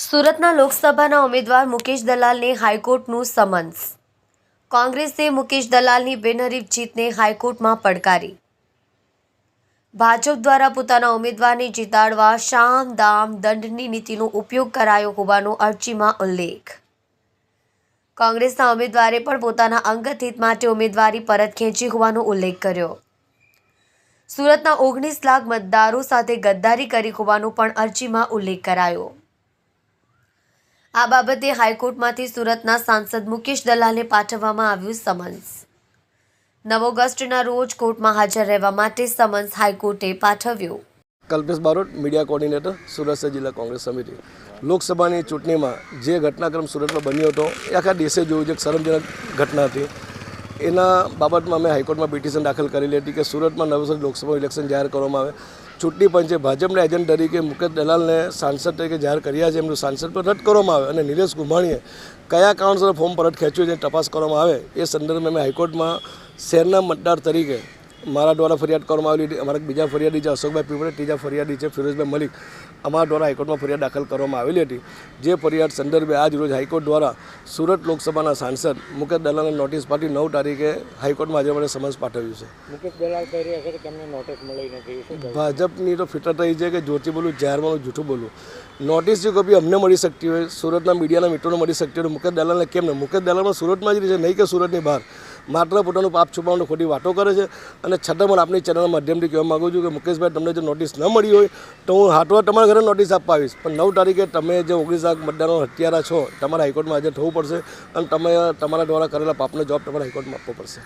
સુરતના લોકસભાના ઉમેદવાર મુકેશ દલાલને હાઈકોર્ટનું સમન્સ. કોંગ્રેસે મુકેશ દલાલની બિનહરીફ જીતને હાઈકોર્ટમાં પડકારી. ભાજપ દ્વારા પોતાના ઉમેદવારને જીતાડવા શામ, દામ, દંડની નીતિનો ઉપયોગ કરાયો હોવાનો અરજીમાં ઉલ્લેખ. કોંગ્રેસના ઉમેદવારે પણ પોતાના અંગત હિત માટે ઉમેદવારી પરત ખેંચી હોવાનો ઉલ્લેખ કર્યો. સુરતના ઓગણીસ લાખ મતદારો સાથે ગદ્દારી કરી હોવાનો પણ અરજીમાં ઉલ્લેખ કરાયો. આ બાબતે હાઈકોર્ટમાંથી સુરતના સાંસદ મુકેશ દલાલને પાઠવવામાં આવ્યું સમન્સ. નવ ઓગસ્ટના રોજ કોર્ટમાં હાજર રહેવા માટે સમન્સ હાઈકોર્ટે પાઠવ્યો. કલ્પેશ બારોટ, મીડિયા કોર્ડિનેટર, સુરત જિલ્લા કોંગ્રેસ સમિતિ. લોકસભાની ચૂંટણીમાં જે ઘટનાક્રમ સુરતમાં બન્યો હતો, એ આખા દેશે જોયું છે શરમજનક ઘટના હતી. એના બાબતમાં અમે હાઈકોર્ટમાં પિટિશન દાખલ કરેલી હતી કે સુરતમાં નવેસર લોકસભા ઇલેક્શન જાહેર કરવામાં આવે. ચૂંટણી પંચે ભાજપના એજન્ટ તરીકે મુકેશ દલાલને સાંસદ તરીકે જાહેર કર્યા છે. એમનું સાંસદ પર રદ કરવામાં આવે અને નિલેશ કુંભાણીએ કયા કારણસર ફોર્મ પરત ખેંચ્યું છે તપાસ કરવામાં આવે. એ સંદર્ભે અમે હાઈકોર્ટમાં શહેરના મતદાર તરીકે મારા દ્વારા ફરિયાદ કરવામાં આવેલી હતી. અમારા બીજા ફરિયાદી છે અશોકભાઈ પીપળે ત્રીજા ફરિયાદી છે ફિરોઝભાઈ મલિક. અમારા દ્વારા હાઈકોર્ટમાં ફરિયાદ દાખલ કરવામાં આવેલી હતી. જે ફરિયાદ સંદર્ભે આજ રોજ હાઈકોર્ટ દ્વારા સુરત લોકસભાના સાંસદ મુકેશ દલાલને નોટિસ પાઠવી નવ તારીખે હાઈકોર્ટમાં આજે મને સમન્સ પાઠવ્યું છે. મુકેશ દલાલ તમને નોટિસ મળી ભાજપની તો ફિતરત રહી છે કે જોરથી બોલું જાહેરમાં હું જૂઠું બોલું. નોટિસ જો કભી અમને મળી શકતી હોય સુરતના મીડિયાના મિત્રોને મળી શકતી હોય મુકેશ દલાલને કેમ ને? મુકેશ દલાલમાં સુરતમાં જ રહી છે નહીં કે સુરતની બહાર. માત્ર પોતાનું પાપ છુપાવવાનું ખોટી વાતો કરે છે અને છતાં પણ આપણી ચેનલના માધ્યમથી કહેવા માગું છું કે મુકેશભાઈ, તમને જો નોટિસ ન મળી હોય તો હું હાથવા તમારા ઘરે નોટિસ આપવા આવીશ. પણ નવ તારીખે તમે જે ઓગણીસ લાખ મતદારો હત્યારા છો, તમારા હાઈકોર્ટમાં હાજર થવું પડશે અને તમે તમારા દ્વારા કરેલા પાપનો જવાબ તમારે હાઈકોર્ટમાં આપવો પડશે.